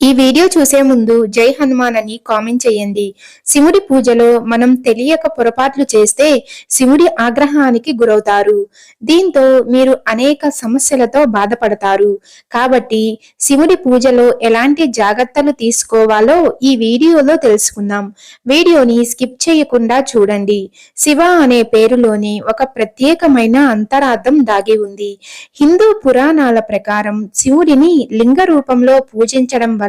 ఈ వీడియో చూసే ముందు జై హనుమాన్ అని కామెంట్ చేయండి. శివుడి పూజలో మనం తెలియక పొరపాట్లు చేస్తే శివుడి ఆగ్రహానికి గురవుతారు. దీంతో మీరు అనేక సమస్యలతో బాధపడతారు. కాబట్టి శివుడి పూజలో ఎలాంటి జాగ్రత్తలు తీసుకోవాలో ఈ వీడియోలో తెలుసుకుందాం. వీడియోని స్కిప్ చేయకుండా చూడండి. శివ అనే పేరులోని ఒక ప్రత్యేకమైన అంతరార్థం దాగి ఉంది. హిందూ పురాణాల ప్రకారం శివుడిని లింగ రూపంలో పూజించడం వల్ల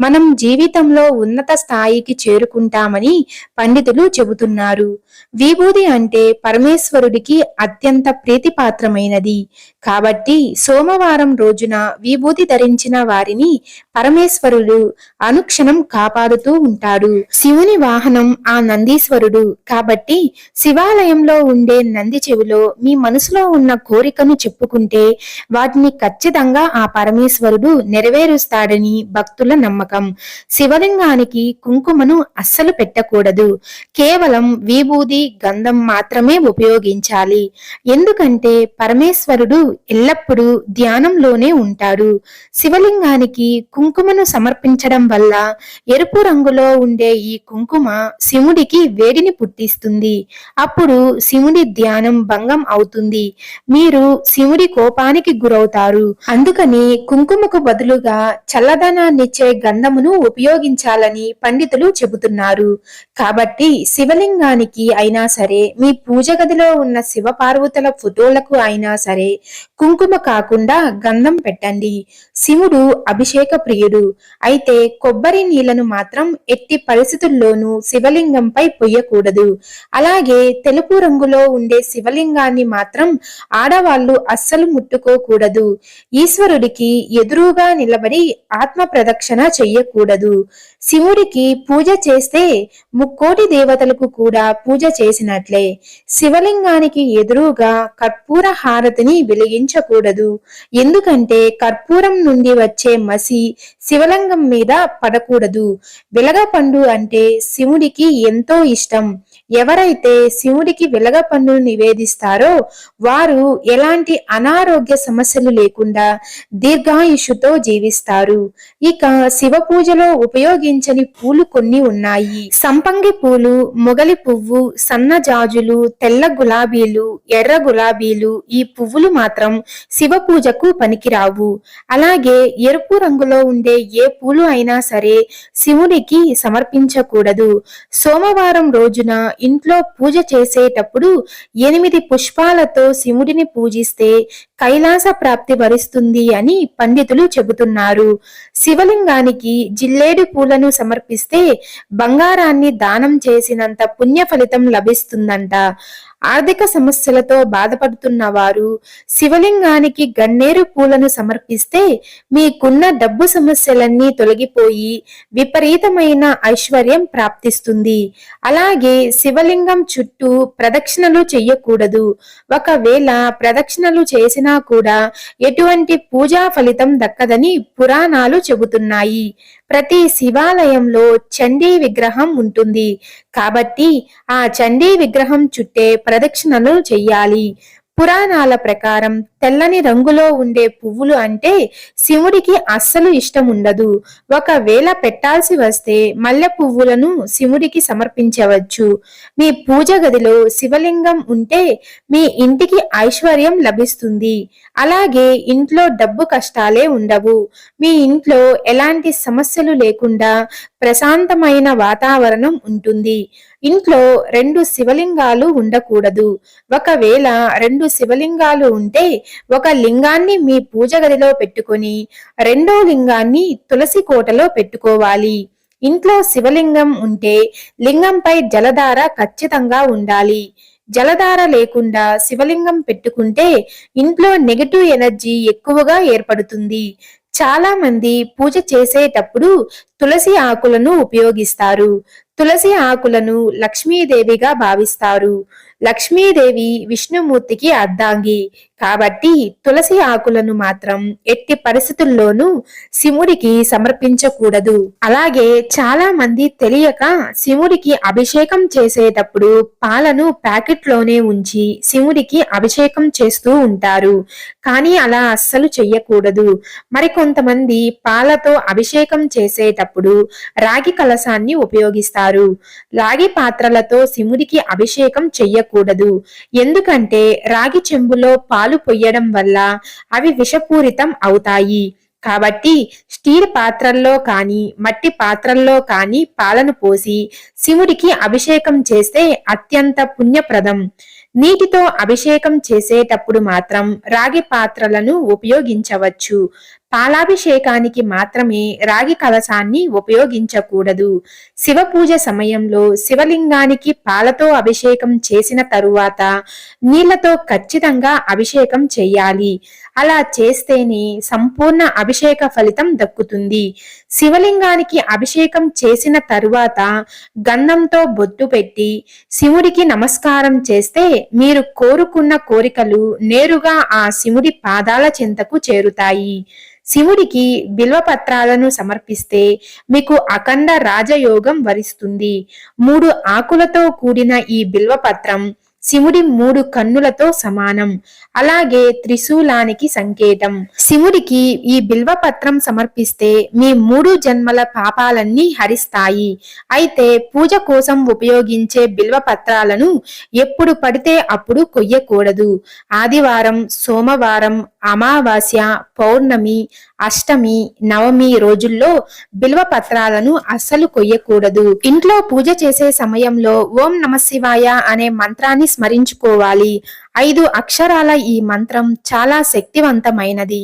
మనం జీవితంలో ఉన్నత స్థాయికి చేరుకుంటామని పండితులు చెబుతున్నారు. విభూది అంటే పరమేశ్వరుడికి అత్యంత ప్రీతిపాత్రమైనది. కాబట్టి సోమవారం రోజున విభూతి ధరించిన వారిని పరమేశ్వరుడు అనుక్షణం కాపాడుతూ ఉంటాడు. శివుని వాహనం ఆ నందీశ్వరుడు. కాబట్టి శివాలయంలో ఉండే నంది చెవిలో మీ మనసులో ఉన్న కోరికను చెప్పుకుంటే వాటిని ఖచ్చితంగా ఆ పరమేశ్వరుడు నెరవేరుస్తాడని భక్తుల నమ్మకం. శివలింగానికి కుంకుమను అస్సలు పెట్టకూడదు. కేవలం విభూది గంధం మాత్రమే ఉపయోగించాలి. ఎందుకంటే పరమేశ్వరుడు ఎల్లప్పుడూ ధ్యానంలోనే ఉంటాడు. శివలింగానికి కుంకుమను సమర్పించడం వల్ల ఎరుపు రంగులో ఉండే ఈ కుంకుమ శివుడికి వేడిని పుట్టిస్తుంది. అప్పుడు శివుడి ధ్యానం భంగం అవుతుంది. మీరు శివుడి కోపానికి గురవుతారు. అందుకని కుంకుమకు బదులుగా చల్లదనాన్నిచ్చే గంధమును ఉపయోగించాలని పండితులు చెబుతున్నారు. కాబట్టి శివలింగానికి అయినా సరే మీ పూజ గదిలో ఉన్న శివ పార్వతుల ఫోటోలకు అయినా సరే కుంకుమ కాకుండా గంధం పెట్టండి. శివుడు అభిషేక పొయ్యుడు అయితే కొబ్బరి నీళ్ళను మాత్రం ఎట్టి పరిస్థితుల్లోనూ శివలింగంపై పొయ్యకూడదు. అలాగే తెలుపు రంగులో ఉండే శివలింగాన్ని మాత్రం ఆడవాళ్ళు అస్సలు ముట్టుకోకూడదు. ఈశ్వరుడికి ఎదురుగా నిలబడి ఆత్మ ప్రదక్షిణ చెయ్యకూడదు. శివుడికి పూజ చేస్తే ముక్కోటి దేవతలకు కూడా పూజ చేసినట్లే. శివలింగానికి ఎదురుగా కర్పూర హారతిని వెలిగించకూడదు. ఎందుకంటే కర్పూరం నుండి వచ్చే మసి శివలింగం మీద పడకూడదు. వెలగపండు అంటే శివుడికి ఎంతో ఇష్టం. ఎవరైతే శివుడికి వెలగపండును నివేదిస్తారో వారు ఎలాంటి అనారోగ్య సమస్యలు లేకుండా దీర్ఘాయుషుతో జీవిస్తారు. ఇక శివ పూజలో ఉపయోగించని పూలు కొన్ని ఉన్నాయి. సంపంగి పూలు మొగలి పువ్వు సన్న జాజులు తెల్ల గులాబీలు ఎర్ర గులాబీలు ఈ పువ్వులు మాత్రం శివ పూజకు పనికిరావు. అలాగే ఎరుపు రంగులో ఉండే ఏ పూలు అయినా సరే శివుడికి సమర్పించకూడదు. సోమవారం రోజున ఇంట్లో పూజ చేసేటప్పుడు ఎనిమిది పుష్పాలతో శివుడిని పూజిస్తే కైలాస ప్రాప్తి వరిస్తుంది అని పండితులు చెబుతున్నారు. శివలింగానికి జిల్లేడు పూలను సమర్పిస్తే బంగారాన్ని దానం చేసినంత పుణ్య ఫలితం లభిస్తుందంట. ఆర్థిక సమస్యలతో బాధపడుతున్న వారు శివలింగానికి గన్నేరు పూలను సమర్పిస్తే మీకున్న డబ్బు సమస్యలన్నీ తొలగిపోయి విపరీతమైన ఐశ్వర్యం ప్రాప్తిస్తుంది. అలాగే శివలింగం చుట్టూ ప్రదక్షిణలు చెయ్యకూడదు. ఒకవేళ ప్రదక్షిణలు చేసినా కూడా ఎటువంటి పూజా ఫలితం దక్కదని పురాణాలు చెబుతున్నాయి. ప్రతి శివాలయంలో చండీ విగ్రహం ఉంటుంది. కాబట్టి ఆ చండీ విగ్రహం చుట్టే ప్రదక్షిణలు చెయ్యాలి. పురాణాల ప్రకారం తెల్లని రంగులో ఉండే పువ్వులు అంటే శివుడికి అస్సలు ఇష్టం ఉండదు. ఒకవేళ పెట్టాల్సి వస్తే మల్లె పువ్వులను శివుడికి సమర్పించవచ్చు. మీ పూజ గదిలో శివలింగం ఉంటే మీ ఇంటికి ఐశ్వర్యం లభిస్తుంది. అలాగే ఇంట్లో డబ్బు కష్టాలే ఉండవు. మీ ఇంట్లో ఎలాంటి సమస్యలు లేకుండా ప్రశాంతమైన వాతావరణం ఉంటుంది. ఇంట్లో రెండు శివలింగాలు ఉండకూడదు. ఒకవేళ రెండు శివలింగాలు ఉంటే ఒక లింగాన్ని మీ పూజ గదిలో పెట్టుకొని రెండో లింగాన్ని తులసి కోటలో పెట్టుకోవాలి. ఇంట్లో శివలింగం ఉంటే లింగంపై జలధార ఖచ్చితంగా ఉండాలి. జలధార లేకుండా శివలింగం పెట్టుకుంటే ఇంట్లో నెగటివ్ ఎనర్జీ ఎక్కువగా ఏర్పడుతుంది. చాలా మంది పూజ చేసేటప్పుడు తులసి ఆకులను ఉపయోగిస్తారు. తులసి ఆకులను లక్ష్మీదేవిగా భావిస్తారు. లక్ష్మీదేవి విష్ణుమూర్తికి అర్ధాంగి కాబట్టి తులసి ఆకులను మాత్రం ఎట్టి పరిస్థితుల్లోనూ శివుడికి సమర్పించకూడదు. అలాగే చాలా మంది తెలియక శివుడికి అభిషేకం చేసేటప్పుడు పాలను ప్యాకెట్లోనే ఉంచి శివుడికి అభిషేకం చేస్తూ ఉంటారు. కానీ అలా అస్సలు చెయ్యకూడదు. మరికొంతమంది పాలతో అభిషేకం చేసేటప్పుడు రాగి కలసాన్ని ఉపయోగిస్తారు. రాగి పాత్రలతో శివుడికి అభిషేకం చెయ్యకూడదు. ఎందుకంటే రాగి చెంబులో పాలు పొయ్యడం వల్ల అవి విషపూరితం అవుతాయి. కాబట్టి స్టీల్ పాత్రల్లో కానీ మట్టి పాత్రల్లో కానీ పాలను పోసి శివుడికి అభిషేకం చేస్తే అత్యంత పుణ్యప్రదం. నీటితో అభిషేకం చేసేటప్పుడు మాత్రం రాగి పాత్రలను ఉపయోగించవచ్చు. పాలాభిషేకానికి మాత్రమే రాగి కలశాన్ని ఉపయోగించకూడదు. శివ పూజ సమయంలో శివలింగానికి పాలతో అభిషేకం చేసిన తరువాత నీళ్ళతో ఖచ్చితంగా అభిషేకం చేయాలి. అలా చేస్తేనే సంపూర్ణ అభిషేక ఫలితం దక్కుతుంది. శివలింగానికి అభిషేకం చేసిన తరువాత గంధంతో బొట్టు పెట్టి శివుడికి నమస్కారం చేస్తే మీరు కోరుకున్న కోరికలు నేరుగా ఆ శివుడి పాదాల చెంతకు చేరుతాయి. శివుడికి బిల్వపత్రాలను సమర్పిస్తే మీకు అఖండ రాజయోగం వరిస్తుంది. మూడు ఆకులతో కూడిన ఈ బిల్వపత్రం శివుడి మూడు కన్నులతో సమానం. అలాగే త్రిశూలానికి సంకేతం. శివుడికి ఈ బిల్వపత్రం సమర్పిస్తే మీ మూడు జన్మల పాపాలన్నీ హరిస్తాయి. అయితే పూజ కోసం ఉపయోగించే బిల్వపత్రాలను ఎప్పుడు పడితే అప్పుడు కొయ్యకూడదు. ఆదివారం సోమవారం అమావాస్య పౌర్ణమి అష్టమి నవమి రోజుల్లో బిల్వ పత్రాలను అస్సలు కొయ్యకూడదు. ఇంట్లో పూజ చేసే సమయంలో ఓం నమ శివాయ అనే మంత్రాన్ని స్మరించుకోవాలి. ఐదు అక్షరాల ఈ మంత్రం చాలా శక్తివంతమైనది.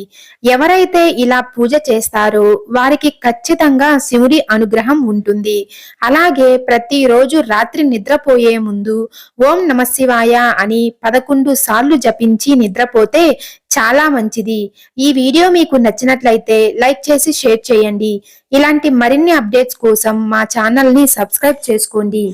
ఎవరైతే ఇలా పూజ చేస్తారో వారికి ఖచ్చితంగా శివుడి అనుగ్రహం ఉంటుంది. అలాగే ప్రతిరోజు రాత్రి నిద్రపోయే ముందు ఓం నమ శివాయ అని పదకొండు సార్లు జపించి నిద్రపోతే చాలా మంచిది. ఈ వీడియో మీకు నచ్చినట్లయితే లైక్ చేసి షేర్ చేయండి. ఇలాంటి మరిన్ని అప్డేట్స్ కోసం మా ఛానల్ని సబ్స్క్రైబ్ చేసుకోండి.